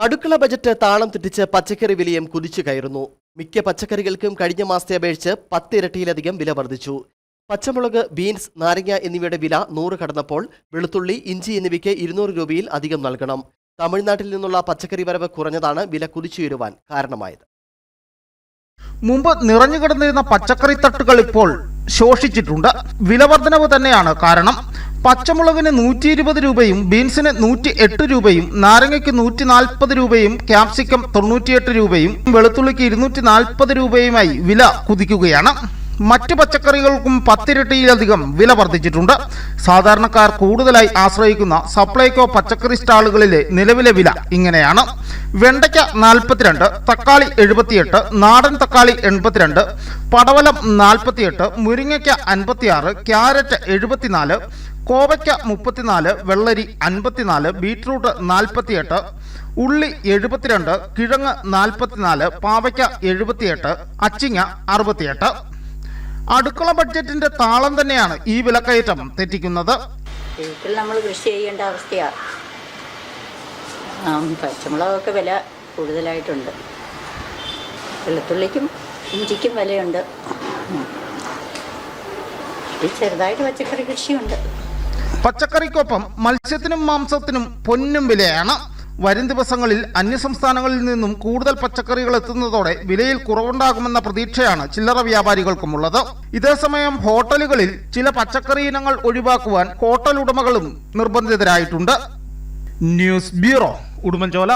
അടുക്കള ബജറ്റ് താളം തെറ്റിച്ച് പച്ചക്കറി വിലയും കുതിച്ചു കയറുന്നു. മിക്ക പച്ചക്കറികൾക്കും കഴിഞ്ഞ മാസത്തെ അപേക്ഷിച്ച് പത്തിരട്ടിയിലധികം വില വർദ്ധിച്ചു. പച്ചമുളക് ബീൻസ് നാരങ്ങ എന്നിവയുടെ വില നൂറ് കടന്നപ്പോൾ വെളുത്തുള്ളി ഇഞ്ചി എന്നിവയ്ക്ക് ഇരുന്നൂറ് രൂപയിൽ അധികം നൽകണം. തമിഴ്നാട്ടിൽ നിന്നുള്ള പച്ചക്കറി വരവ് കുറഞ്ഞതാണ് വില കുതിച്ചുയരുവാൻ കാരണമായത്. മുമ്പ് നിറഞ്ഞു കിടന്നിരുന്ന പച്ചക്കറി തട്ടുകൾ ഇപ്പോൾ ശോഷിച്ചിട്ടുണ്ട്. വിലവർദ്ധനവ് തന്നെയാണ് കാരണം. പച്ചമുളകിന് നൂറ്റി ഇരുപത് രൂപയും ബീൻസിന് നൂറ്റി എട്ട് രൂപയും നാരങ്ങയ്ക്ക് നൂറ്റി നാൽപ്പത് രൂപയും ക്യാപ്സിക്കം തൊണ്ണൂറ്റിയെട്ട് രൂപയും വെളുത്തുള്ളിക്ക് ഇരുന്നൂറ്റി നാൽപ്പത് രൂപയുമായി വില കുതിക്കുകയാണ്. മറ്റ് പച്ചക്കറികൾക്കും പത്തിരട്ടിയിലധികം വില വർദ്ധിച്ചിട്ടുണ്ട്. സാധാരണക്കാർ കൂടുതലായി ആശ്രയിക്കുന്ന സപ്ലൈകോ പച്ചക്കറി സ്റ്റാളുകളിലെ നിലവിലെ വില ഇങ്ങനെയാണ്. വെണ്ടയ്ക്ക നാൽപ്പത്തിരണ്ട് തക്കാളി എഴുപത്തിയെട്ട് നാടൻ തക്കാളി എൺപത്തിരണ്ട് പടവലം നാൽപ്പത്തിയെട്ട് മുരിങ്ങയ്ക്ക അൻപത്തിയാറ് ക്യാരറ്റ് എഴുപത്തിനാല് കോവയ്ക്ക മുപ്പത്തിനാല് വെള്ളരി അൻപത്തിനാല് ബീട്രൂട്ട് നാൽപ്പത്തിയെട്ട് ഉള്ളി എഴുപത്തിരണ്ട് കിഴങ്ങ് നാൽപ്പത്തിനാല് പാവയ്ക്ക എഴുപത്തിയെട്ട് അച്ചിങ്ങ അറുപത്തിയെട്ട് അടുക്കള ബഡ്ജറ്റിന്റെ താളം തന്നെയാണ് ഈ വിലക്കയറ്റം. തെറ്റിക്കുന്നത്. വീട്ടിൽ നമ്മൾ കൃഷി ചെയ്യേണ്ട അവസ്ഥയാണ് പച്ചമുളകൊക്കെ വില കൂടുതലായിട്ടുണ്ട്. വെളുത്തുള്ളിക്കും ഇഞ്ചിക്കും വിലയുണ്ട്. ചെറുതായിട്ട് പച്ചക്കറി കൃഷിയുണ്ട്. പച്ചക്കറിക്കൊപ്പം മത്സ്യത്തിനും മാംസത്തിനും പൊന്നും വിലയാണ്. വരും ദിവസങ്ങളിൽ അന്യസംസ്ഥാനങ്ങളിൽ നിന്നും കൂടുതൽ പച്ചക്കറികൾ എത്തുന്നതോടെ വിലയിൽ കുറവുണ്ടാകുമെന്ന പ്രതീക്ഷയാണ് ചില്ലറ വ്യാപാരികൾക്കുമുള്ളത്. ഇതേസമയം ഹോട്ടലുകളിൽ ചില പച്ചക്കറി ഇനങ്ങൾ ഒഴിവാക്കുവാൻ ഹോട്ടൽ ഉടമകളും നിർബന്ധിതരായിട്ടുണ്ട്. News bureau Udumbanchola.